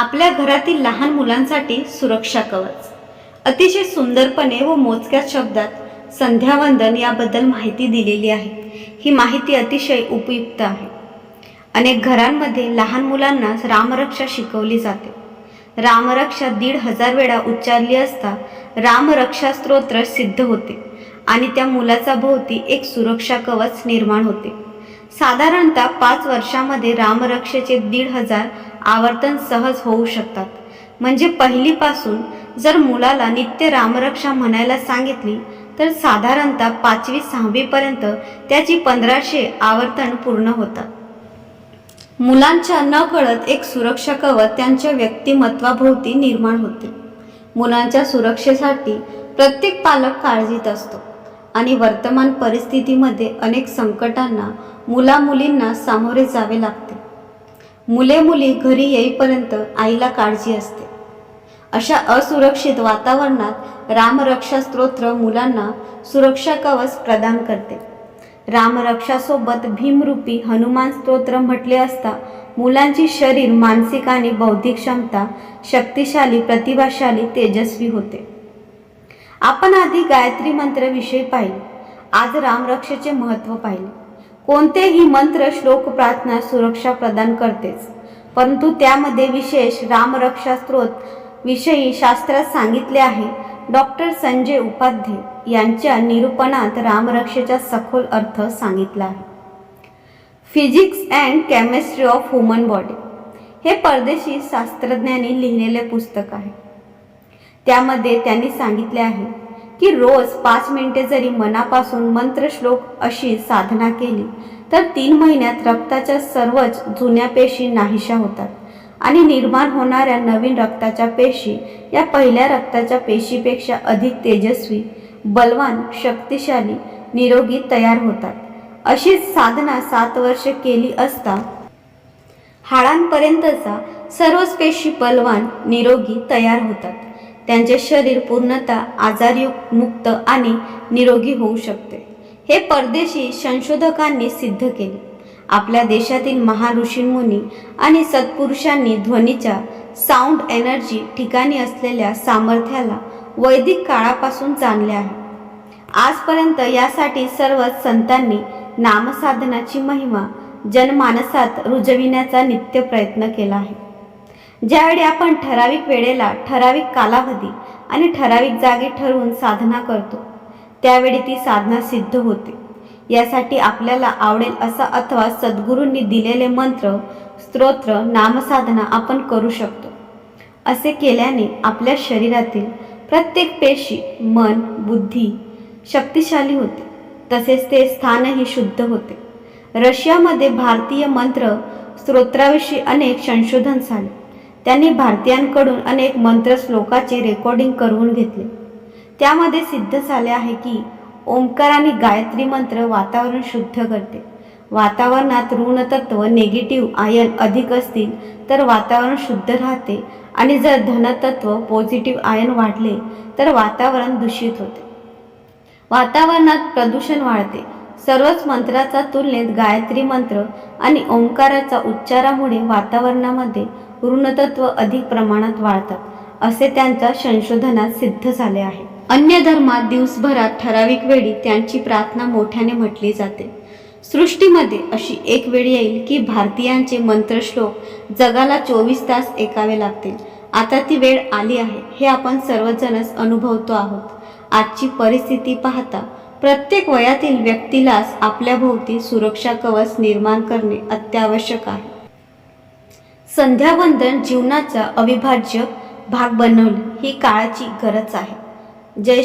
आपल्या घरातील लहान मुलांसाठी सुरक्षा कवच. अतिशय सुंदरपणे व मोजक्या शब्दात संध्यावंदन याबद्दल माहिती दिलेली आहे. ही माहिती अतिशय उपयुक्त आहे. अनेक घरांमध्ये लहान मुलांना रामरक्षा शिकवली जाते. रामरक्षा दीड हजार वेळा उच्चारली असता रामरक्षा स्तोत्र सिद्ध होते आणि त्या मुलाचा भोवती एक सुरक्षा कवच निर्माण होते. साधारणतः पाच वर्षामध्ये रामरक्षेचे दीड हजार आवर्तन सहज होऊ शकतात. म्हणजे पहिलीपासून जर मुलाला नित्य रामरक्षा म्हणायला सांगितली तर साधारणतः पाचवी सहावीपर्यंत त्याची पंधराशे आवर्तन पूर्ण होतात मुलांच्या न कळत एक सुरक्षा कवच त्यांच्या व्यक्तिमत्वाभोवती निर्माण होते. मुलांच्या सुरक्षेसाठी प्रत्येक पालक काळजीत असतो आणि वर्तमान परिस्थितीमध्ये अनेक संकटांना मुलामुलींना सामोरे जावे लागते. मुले मुली घरी येईपर्यंत आईला काळजी असते. अशा असुरक्षित वातावरणात रामरक्षा स्तोत्र मुलांना सुरक्षा कवच प्रदान करते. रामरक्षासोबत भीमरूपी हनुमान स्तोत्र म्हटले असता मुलांची शरीर मानसिक आणि बौद्धिक क्षमता शक्तिशाली प्रतिभाशाली तेजस्वी होते. आपण आधी गायत्री मंत्राविषयी पाहिले. आज रामरक्षेचे महत्त्व पाहिले. कोणतेही मंत्र श्लोक प्रार्थना सुरक्षा प्रदान करतेच. परंतु त्यामध्ये विशेष रामरक्षा स्त्रोत विषयी शास्त्रात सांगितले आहे. डॉक्टर संजय उपाध्ये यांच्या निरूपणात रामरक्षेचा सखोल अर्थ सांगितला आहे. Physics and chemistry of human body हे परदेशी शास्त्रज्ञांनी लिहिलेले पुस्तक आहे. त्यामध्ये त्यांनी सांगितले आहे की रोज पाच मिनिटे जरी मनापासून मंत्रश्लोक अशी साधना केली तर तीन महिन्यात रक्ताच्या सर्वच जुन्या पेशी नाहीशा होतात आणि निर्माण होणाऱ्या नवीन रक्ताच्या पेशी या पहिल्या रक्ताच्या पेशीपेक्षा अधिक तेजस्वी बलवान शक्तिशाली निरोगी तयार होतात. अशीच साधना सात वर्ष केली असता हाडांपर्यंतचा सर्वच पेशी बलवान निरोगी तयार होतात. त्यांचे शरीर पूर्णतः आजारयुक्त मुक्त आणि निरोगी होऊ शकते. हे परदेशी संशोधकांनी सिद्ध केले. आपल्या देशातील महाऋषींमुनी आणि सत्पुरुषांनी ध्वनीच्या साऊंड एनर्जी ठिकाणी असलेल्या सामर्थ्याला वैदिक काळापासून जाणले आहे. आजपर्यंत यासाठी सर्वच संतांनी नामसाधनाची महिमा जनमानसात रुजविण्याचा नित्य प्रयत्न केला आहे. ज्यावेळी आपण ठराविक वेळेला ठराविक कालावधी आणि ठराविक जागी ठरवून साधना करतो त्यावेळी ती साधना सिद्ध होते. यासाठी आपल्याला आवडेल असा अथवा सद्गुरूंनी दिलेले मंत्र स्तोत्र नामसाधना आपण करू शकतो. असे केल्याने आपल्या शरीरातील प्रत्येक पेशी मन बुद्धी शक्तिशाली होते. तसेच ते स्थानही शुद्ध होते. रशियामध्ये भारतीय मंत्र स्तोत्राविषयी अनेक संशोधन झाले. त्यांनी भारतीयांकडून अनेक मंत्र श्लोकाचे रेकॉर्डिंग करून घेतले. त्यामध्ये सिद्ध झाले आहे की ओंकार आणि गायत्री मंत्र वातावरण शुद्ध करते. वातावरणात ऋणतत्व निगेटिव्ह आयन अधिक असतील तर वातावरण शुद्ध राहते आणि जर धनतत्व पॉझिटिव्ह आयन वाढले तर वातावरण दूषित होते. वातावरणात प्रदूषण वाढते. सर्वच मंत्राचा तुलनेत गायत्री मंत्र आणि ओंकाराच्या उच्चारामुळे वातावरणामध्ये ऋणतत्व अधिक प्रमाणात वाढतात असे त्यांच्या संशोधनात सिद्ध झाले आहे. अन्य धर्मात दिवसभरात ठराविक वेळी त्यांची प्रार्थना मोठ्याने म्हटली जाते. सृष्टीमध्ये अशी एक वेळ येईल की भारतीयांचे मंत्रश्लोक जगाला चोवीस तास ऐकावे लागतील. आता ती वेळ आली आहे हे आपण सर्वजणच अनुभवतो आहोत. आजची परिस्थिती पाहता प्रत्येक वयातील व्यक्तीलाच आपल्याभोवती सुरक्षा कवच निर्माण करणे अत्यावश्यक आहे. संध्यावंदन जीवनाचा अविभाज्य भाग बनवणे ही काळाची गरज आहे. जय